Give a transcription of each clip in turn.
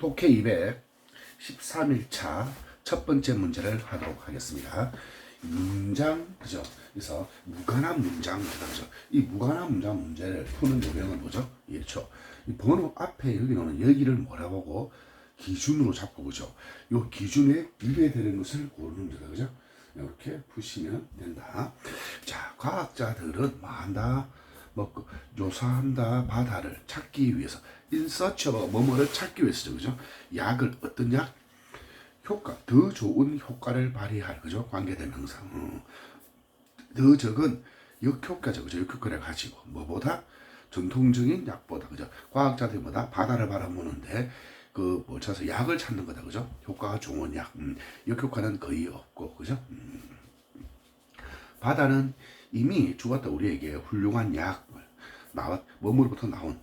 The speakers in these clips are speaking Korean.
독해 213일차 첫 번째 문제를 하도록 하겠습니다. 문장 그죠? 그래서 무관한 문장 그죠? 이 무관한 문장 문제를 푸는 요령은 뭐죠? 이렇죠. 이 번호 앞에 여기는 여기를 뭐라고 기준으로 잡고 그죠? 요 기준에 위배되는 것을 고르는 문제다 그죠? 이렇게 푸시면 된다. 자, 과학자들은 뭐 한다? 뭐 그, 조사한다 바다를 찾기 위해서. of 뭐뭐를 찾기 위해서죠. 그죠? 약을 어떤 약? 효과 더 좋은 효과를 발휘할 그죠? 관계대명사. 어. 더 적은 역효과죠. 그죠? 역효과를 가지고 뭐보다 전통적인 약보다 그죠? 과학자들보다 바다를 바라보는데 그뭐 찾아서 약을 찾는 거다 그죠? 효과가 좋은 약. 음, 역효과는 거의 없고 그죠? 음. 바다는 이미 죽었다 우리에게 훌륭한 약을 나왔 뭐뭐로부터 나온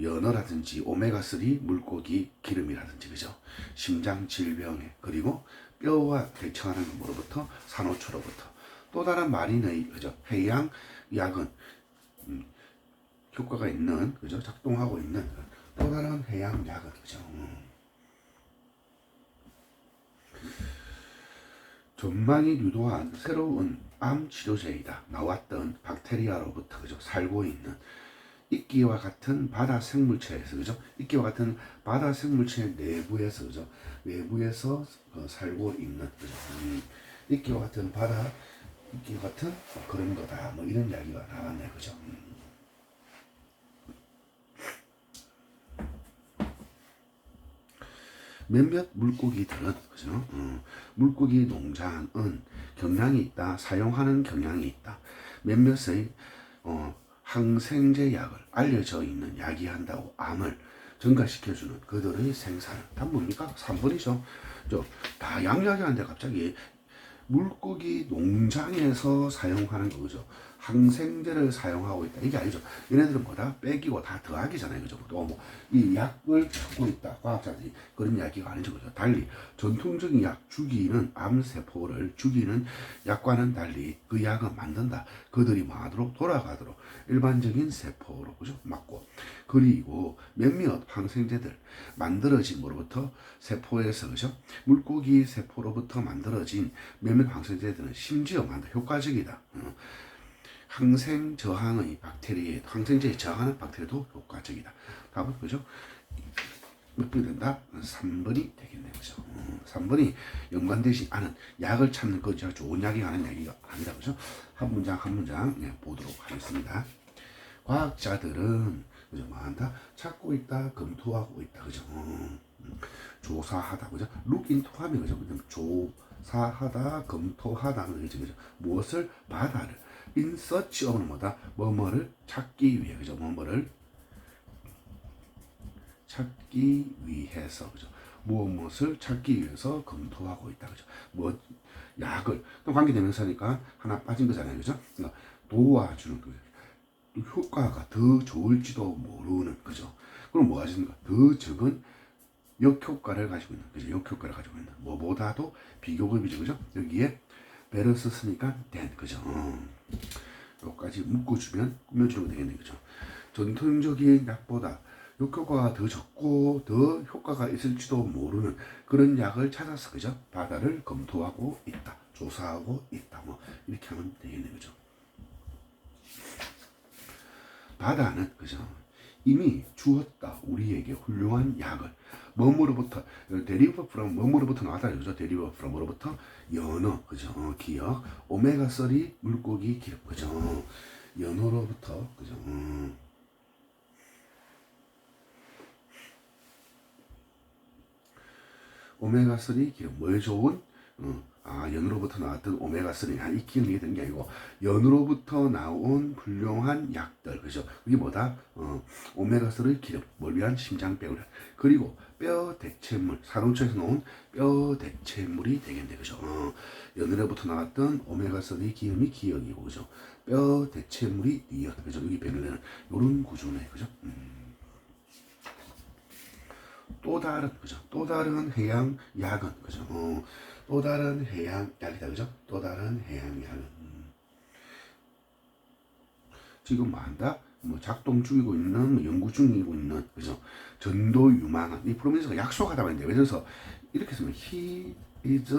연어라든지 오메가3 물고기 기름이라든지 그죠? 심장 질병에 그리고 뼈와 대처하는 것으로부터 산호초로부터 또 다른 마린의 그죠? 해양 약은 음, 효과가 있는 그죠? 작동하고 있는 또 다른 해양 약은 그죠? 음. 전망이 유도한 새로운 암 치료제이다. 나왔던 박테리아로부터 그죠 살고 있는 이끼와 같은 바다 생물체에서 그죠 이끼와 같은 바다 생물체 내부에서 그죠 외부에서 어, 살고 있는 그죠 음, 이끼와 같은 바다 이끼와 같은 뭐 그런 거다 뭐 이런 이야기가 나왔네 그죠 음. 몇몇 물고기들은 그죠? 어, 물고기 농장은 경향이 있다, 사용하는 경향이 있다. 몇몇의 어, 항생제 약을 알려져 있는 약이 한다고 암을 증가시켜주는 그들의 생산은 다 뭡니까? 3번이죠. 다 양약이 하는데 갑자기 물고기 농장에서 사용하는 거죠. 항생제를 사용하고 있다. 이게 아니죠. 얘네들은 뭐다? 빼기고 다 더하기잖아요. 그죠? 또 뭐, 이 약을 찾고 있다. 과학자들이. 그런 이야기가 아니죠. 그죠? 달리, 전통적인 약, 죽이는 암세포를 죽이는 약과는 달리 그 약을 만든다. 그들이 뭐 하도록? 돌아가도록. 일반적인 세포로, 그죠? 맞고. 그리고 몇몇 항생제들, 만들어짐으로부터 세포에서, 그죠? 물고기 세포로부터 만들어진 몇몇 항생제들은 심지어 만다. 효과적이다. 어. 항생 저항의 박테리아, 항생제에 저항하는 박테리아도 효과적이다. 답은 그죠? 몇 번이 된다? 3번이 되겠네, 그죠? 음, 3번이 연관되지 않은 약을 찾는 거, 저 좋은 약이 하는 얘기가 아니다, 그죠? 한 문장, 한 문장, 네, 보도록 하겠습니다. 과학자들은, 그죠? 뭐 한다? 찾고 있다, 검토하고 있다, 그죠? 음, 음, 조사하다, 그죠? look into 그죠? 조사하다, 검토하다는 거죠, 그죠? 무엇을? 바다를. In search of는 뭐다? 뭐뭐를 찾기 위해 그죠? 뭐뭐를 찾기 위해서 그죠? 무엇 무엇을 찾기 위해서 검토하고 있다 그죠? 뭐 약을 또 관계대명사니까 하나 빠진 거잖아요 그죠? 그러니까 도와주는 그 효과가 더 좋을지도 모르는 그죠? 그럼 뭐가 있습니까? 더 적은 역효과를 가지고 있는 그죠? 역효과를 가지고 있는 뭐보다도 비교급이죠 그죠? 여기에 배를 썼으니까 된 그죠? 어. 여기까지 묶어주면 꾸며주면 되겠네 그죠? 전통적인 약보다 역효과가 더 적고 더 효과가 있을지도 모르는 그런 약을 찾아서 그죠? 바다를 검토하고 있다, 조사하고 있다, 뭐 이렇게 하면 되겠네 그죠? 바다는 그죠? 이미 주었다. 우리에게 훌륭한 약을. 뭐뭐로부터 데리버 프롬 뭐뭐로부터 나왔다 그죠. 데리버 프롬으로부터 연어 그죠? 어, 기억 오메가 3 물고기 기름 그죠? 연어로부터 그죠? 음. 오메가 3 기름. 뭘 좋은? 어, 아, 연으로부터 나왔던 오메가3. 아, 이 기억이 되는 게 아니고, 연으로부터 나온 훌륭한 약들. 그죠? 이게 뭐다? 어, 오메가3 기름. 뭘 위한 심장병을. 그리고 뼈 대체물. 산호초에서 나온 뼈 대체물이 되겠네. 그죠? 어, 연으로부터 나왔던 오메가3 기름이 기억이고, 그죠? 뼈 대체물이 니엇. 그죠? 여기 병을내는 요런 구조네. 그죠? 음. 또 다른, 그죠? 또 다른 해양 약은, 그죠? 어, 또 다른 해양 약이다 그죠? 또 다른 해양 약은 음. 지금 뭐 한다? 뭐 작동 중이고 있는 뭐 연구 중이고 있는 그죠 전도 유망한 이 프로미스가 약속하다 말인데 그래서 이렇게 쓰면 he is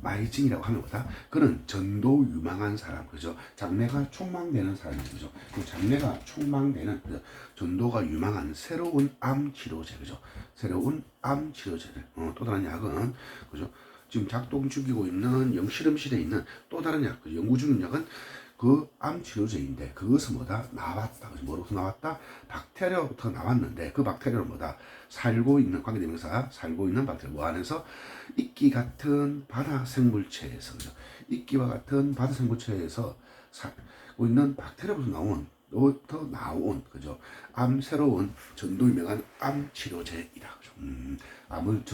promising이라고 하면 뭐다 그는 전도 유망한 사람 그죠? 장래가 촉망되는 사람이 그죠? 그 장래가 촉망되는 그죠? 전도가 유망한 새로운 암 치료제 그죠? 새로운 암 치료제를 어, 또 다른 약은 그죠? 지금 작동 중이고 있는 영실험실에 있는 또 다른 약, 그 연구 중인 약은 그 암 치료제인데 그것은 뭐다 나왔다. 뭐로부터 나왔다? 박테리아로부터 나왔는데 그 박테리아는 뭐다? 살고 있는 관계대명사 살고 있는 박테리아 뭐 안에서 이끼 같은 바다 생물체에서 그죠? 이끼와 같은 바다 생물체에서 살고 있는 박테리아부터 나온 로부터 나온 그죠? 암 새로운 전도 유명한 암 치료제이다. 그죠? 음, 암을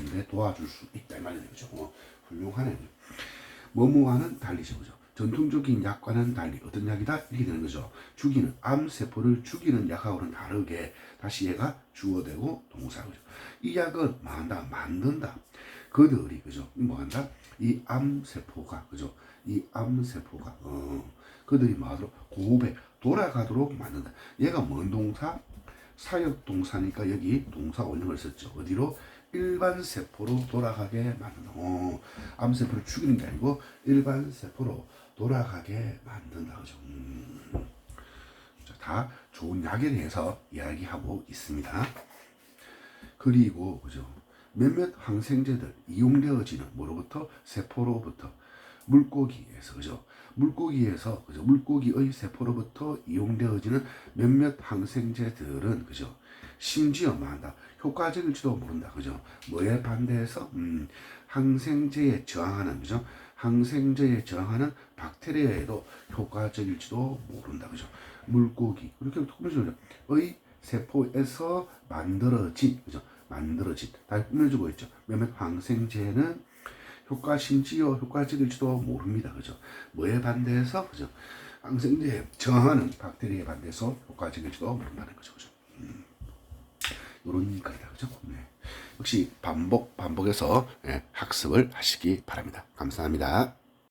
있는데 도와줄 수 있다 이 말이죠. 그죠? 어, 훌륭하네. 뭐뭐와는 달리죠. 그죠? 전통적인 약과는 달리 어떤 약이다? 이렇게 되는 거죠. 죽이는 암세포를 죽이는 약하고는 다르게 다시 얘가 주어되고 동사죠. 이 약은 만다 만든다. 그들이 그죠? 뭐 한다? 이 암세포가 그죠? 이 암세포가 어, 그들이 뭐하도록 고배 돌아가도록 만든다. 얘가 뭔 동사? 사역 동사니까 여기 동사 원형을 썼죠. 어디로? 일반 세포로 돌아가게 만든다. 어, 암세포를 죽이는 게 아니고 일반 세포로 돌아가게 만든다. 그죠? 음. 자, 다 좋은 약에 대해서 이야기하고 있습니다. 그리고 그죠? 몇몇 항생제들 이용되어지는 뭐로부터 세포로부터 물고기에서 그죠? 물고기에서 그죠? 물고기의 세포로부터 이용되어지는 몇몇 항생제들은 그죠? 심지어 뭐한다 효과적일지도 모른다 그죠? 뭐에 반대해서 음, 항생제에 저항하는 그죠? 항생제에 저항하는 박테리아에도 효과적일지도 모른다 그죠? 물고기 이렇게 꾸며주죠. 의 세포에서 만들어진 그죠? 만들어진 다 꾸며주고 있죠. 몇몇 항생제는 효과 심지어 효과적일지도 모릅니다. 그죠? 뭐에 반대해서 그죠? 항생제에 저항하는 박테리아에 반대해서 효과적일지도 모른다는 거죠. 그죠? 음. 이런 글이다. 그죠? 네. 역시 반복 반복해서 예, 학습을 하시기 바랍니다. 감사합니다.